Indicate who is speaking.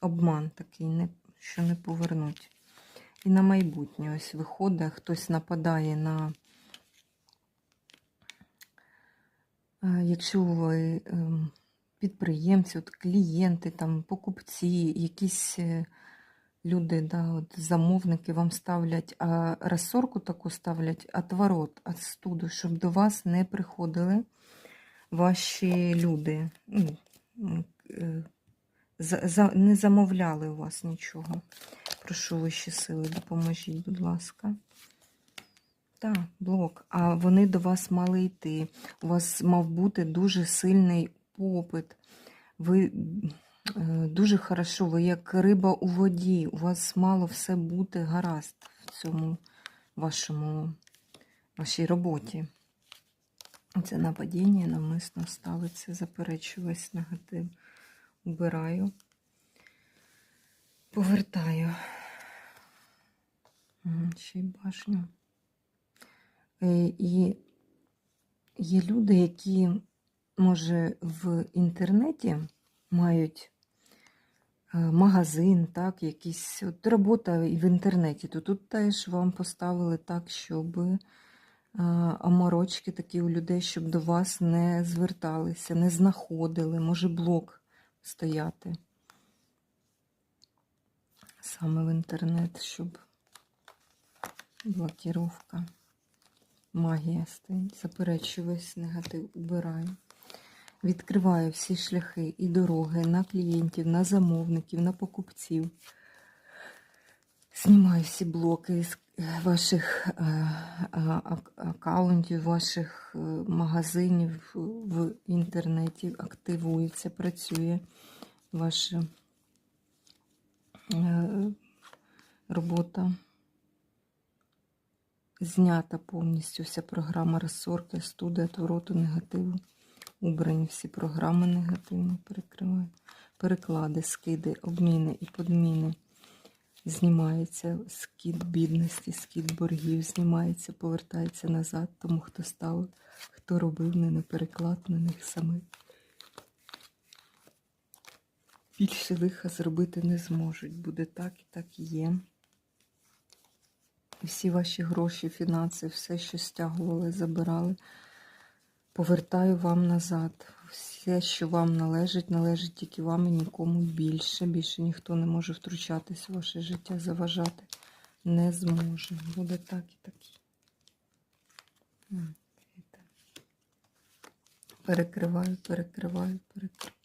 Speaker 1: обман такий, не, що не повернуть. І на майбутнє ось виходить, хтось нападає на. Е, Якщо ви ем, підприємці, от клієнти, там, покупці, якісь е, люди, да, от замовники вам ставлять а розсорку таку ставлять отворот, от студу, щоб до вас не приходили ваші люди. Не замовляли у вас нічого. Прошу вищі сили, допоможіть, будь ласка. Так, блок. А вони до вас мали йти. У вас мав бути дуже сильний попит. Ви е, дуже хорошо, ви як риба у воді. У вас мало все бути гаразд в цьому вашому вашій роботі. Це нападіння навмисно ставиться, заперечу весь негатив. Убираю, повертаю. Ще й башню. Е, І є люди, які, може, в інтернеті мають е, магазин, так, якісь от робота і в інтернеті, то тут теж вам поставили так, щоб е, оморочки такі у людей, щоб до вас не зверталися, не знаходили, може блок стояти саме в інтернет, щоб блокіровка. Магія стоїть. Заперечую негатив, убираю. Відкриваю всі шляхи і дороги на клієнтів, на замовників, на покупців. Знімаю всі блоки з е, ваших ак- аккаунтів, ваших е, магазинів в інтернеті. Активується, працює ваша робота. Знята повністю вся програма розсорки, студія, отвороту, негативу. Убрані всі програми негативні, перекриваю. Переклади, скиди, обміни і подміни. Знімається скид бідності, скид боргів, знімається, повертається назад, тому хто став, хто робив не на переклад на них самих. Більше лиха зробити не зможуть. Буде так і так і є. Всі ваші гроші, фінанси, все, що стягували, забирали, повертаю вам назад. Все, що вам належить, належить тільки вам і нікому більше. Більше ніхто не може втручатись в ваше життя, заважати не зможе. Буде так і так. Перекриваю, перекриваю, перекриваю.